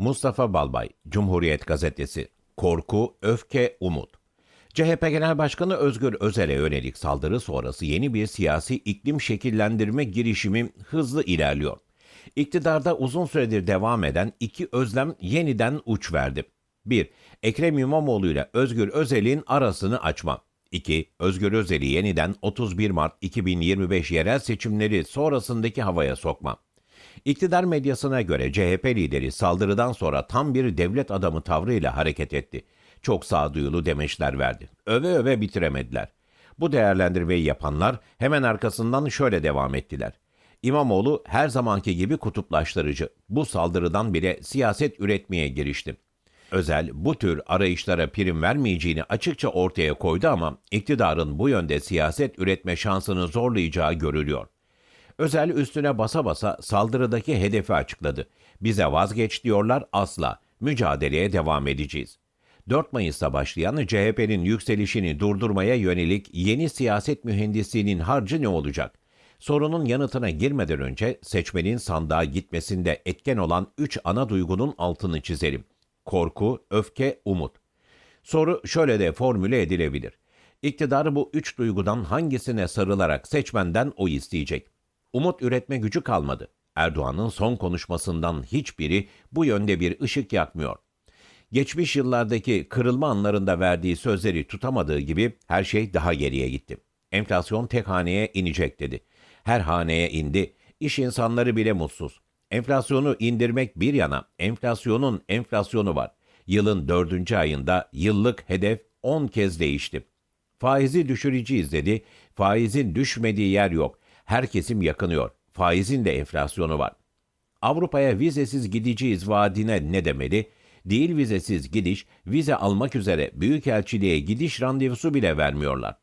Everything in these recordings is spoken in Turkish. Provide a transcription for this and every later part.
Mustafa Balbay, Cumhuriyet Gazetesi. Korku, öfke, umut. CHP Genel Başkanı Özgür Özel'e yönelik saldırı sonrası yeni bir siyasi iklim şekillendirme girişimi hızlı ilerliyor. İktidarda uzun süredir devam eden iki özlem yeniden uç verdi. 1. Ekrem İmamoğlu ile Özgür Özel'in arasını açma. 2. Özgür Özel'i yeniden 31 Mart 2025 yerel seçimleri sonrasındaki havaya sokma. İktidar medyasına göre CHP lideri saldırıdan sonra tam bir devlet adamı tavrıyla hareket etti. Çok sağduyulu demeçler verdi. Öve öve bitiremediler. Bu değerlendirmeyi yapanlar hemen arkasından şöyle devam ettiler. İmamoğlu her zamanki gibi kutuplaştırıcı. Bu saldırıdan bile siyaset üretmeye girişti. Özel bu tür arayışlara prim vermeyeceğini açıkça ortaya koydu ama iktidarın bu yönde siyaset üretme şansını zorlayacağı görülüyor. Özel üstüne basa basa saldırıdaki hedefi açıkladı. Bize vazgeç diyorlar asla. Mücadeleye devam edeceğiz. 4 Mayıs'ta başlayan CHP'nin yükselişini durdurmaya yönelik yeni siyaset mühendisliğinin harcı ne olacak? Sorunun yanıtına girmeden önce seçmenin sandığa gitmesinde etken olan 3 ana duygunun altını çizelim. Korku, öfke, umut. Soru şöyle de formüle edilebilir. İktidar bu üç duygudan hangisine sarılarak seçmenden o isteyecek? Umut üretme gücü kalmadı. Erdoğan'ın son konuşmasından hiçbiri bu yönde bir ışık yakmıyor. Geçmiş yıllardaki kırılma anlarında verdiği sözleri tutamadığı gibi her şey daha geriye gitti. Enflasyon tek haneye inecek dedi. Her haneye indi. İş insanları bile mutsuz. Enflasyonu indirmek bir yana, enflasyonun enflasyonu var. Yılın dördüncü ayında yıllık hedef 10 kez değişti. Faizi düşüreceğiz dedi. Faizin düşmediği yer yok. Her kesim yakınıyor. Faizin de enflasyonu var. Avrupa'ya vizesiz gideceğiz vaadine ne demeli? Değil vizesiz gidiş, vize almak üzere büyükelçiliğe gidiş randevusu bile vermiyorlar.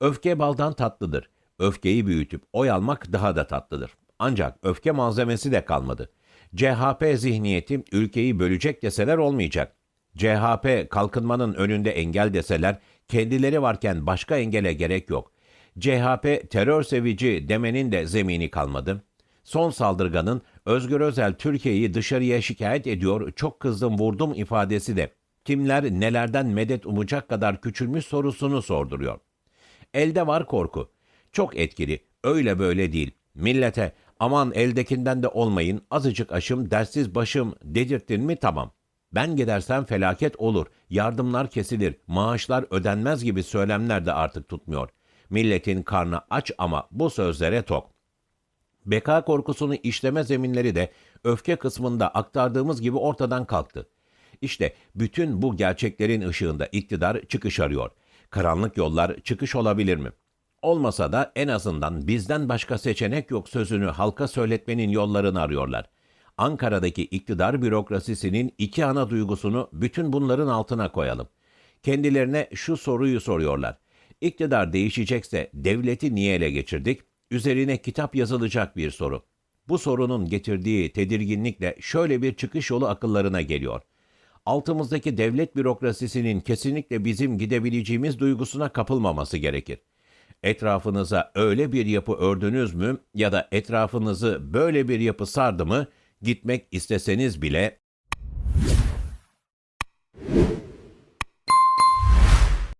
Öfke baldan tatlıdır. Öfkeyi büyütüp oy almak daha da tatlıdır. Ancak öfke malzemesi de kalmadı. CHP zihniyeti ülkeyi bölecek deseler olmayacak. CHP kalkınmanın önünde engel deseler kendileri varken başka engele gerek yok. CHP terör sevici demenin de zemini kalmadı. Son saldırganın Özgür Özel Türkiye'yi dışarıya şikayet ediyor, çok kızdım vurdum ifadesi de kimler nelerden medet umacak kadar küçülmüş sorusunu sorduruyor. Elde var korku. Çok etkili, öyle böyle değil. Millete aman eldekinden de olmayın, azıcık aşım, dersiz başım dedirttin mi tamam. Ben gidersem felaket olur, yardımlar kesilir, maaşlar ödenmez gibi söylemler de artık tutmuyor. Milletin karnı aç ama bu sözlere tok. Beka korkusunu işleme zeminleri de öfke kısmında aktardığımız gibi ortadan kalktı. İşte bütün bu gerçeklerin ışığında iktidar çıkış arıyor. Karanlık yollar çıkış olabilir mi? Olmasa da en azından bizden başka seçenek yok sözünü halka söyletmenin yollarını arıyorlar. Ankara'daki iktidar bürokrasisinin iki ana duygusunu bütün bunların altına koyalım. Kendilerine şu soruyu soruyorlar. İktidar değişecekse devleti niye ele geçirdik? Üzerine kitap yazılacak bir soru. Bu sorunun getirdiği tedirginlikle şöyle bir çıkış yolu akıllarına geliyor. Altımızdaki devlet bürokrasisinin kesinlikle bizim gidebileceğimiz duygusuna kapılmaması gerekir. Etrafınıza öyle bir yapı ördünüz mü ya da etrafınızı böyle bir yapı sardı mı gitmek isteseniz bile